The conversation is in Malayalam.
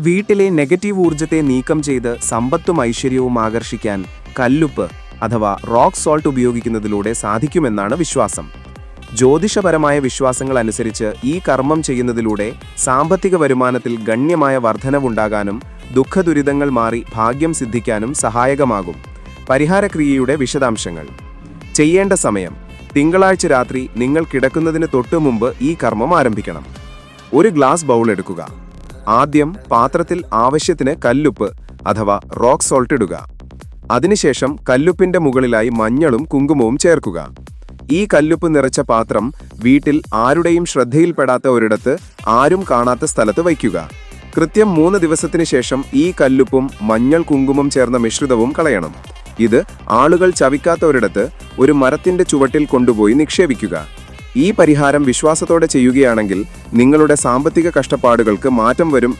വീട്ടിലെ നെഗറ്റീവ് ഊർജത്തെ നീക്കം ചെയ്ത് സമ്പത്തും ഐശ്വര്യവും ആകർഷിക്കാൻ കല്ലുപ്പ് അഥവാ റോക്ക് സോൾട്ട് ഉപയോഗിക്കുന്നതിലൂടെ സാധിക്കുമെന്നാണ് വിശ്വാസം. ജ്യോതിഷപരമായ വിശ്വാസങ്ങൾ അനുസരിച്ച് ഈ കർമ്മം ചെയ്യുന്നതിലൂടെ സാമ്പത്തിക വരുമാനത്തിൽ ഗണ്യമായ വർധനവുണ്ടാകാനും ദുഃഖദുരിതങ്ങൾ മാറി ഭാഗ്യം സിദ്ധിക്കാനും സഹായകമാകും. പരിഹാരക്രിയയുടെ വിശദാംശങ്ങൾ. ചെയ്യേണ്ട സമയം. തിങ്കളാഴ്ച രാത്രി നിങ്ങൾ കിടക്കുന്നതിന് തൊട്ടു മുമ്പ് ഈ കർമ്മം ആരംഭിക്കണം. ഒരു ഗ്ലാസ് ബൗൾ എടുക്കുക. ആദ്യം പാത്രത്തിൽ ആവശ്യത്തിന് കല്ലുപ്പ് അഥവാ റോക്ക് സോൾട്ട് ഇടുക. അതിനുശേഷം കല്ലുപ്പിന്റെ മുകളിലായി മഞ്ഞളും കുങ്കുമവും ചേർക്കുക. ഈ കല്ലുപ്പ് നിറച്ച പാത്രം വീട്ടിൽ ആരുടെയും ശ്രദ്ധയിൽപ്പെടാത്ത ഒരിടത്ത് ആരും കാണാത്ത സ്ഥലത്ത് വയ്ക്കുക. കൃത്യം മൂന്ന് ദിവസത്തിന് ശേഷം ഈ കല്ലുപ്പും മഞ്ഞൾ കുങ്കുമം ചേർന്ന മിശ്രിതവും കളയണം. ഇത് ആളുകൾ ചവിക്കാത്ത ഒരിടത്ത് ഒരു മരത്തിന്റെ ചുവട്ടിൽ കൊണ്ടുപോയി നിക്ഷേപിക്കുക. ഈ പരിഹാരം വിശ്വാസത്തോടെ ചെയ്യുകയാണെങ്കിൽ നിങ്ങളുടെ സാമ്പത്തിക കഷ്ടപ്പാടുകൾക്ക് മാറ്റം വരും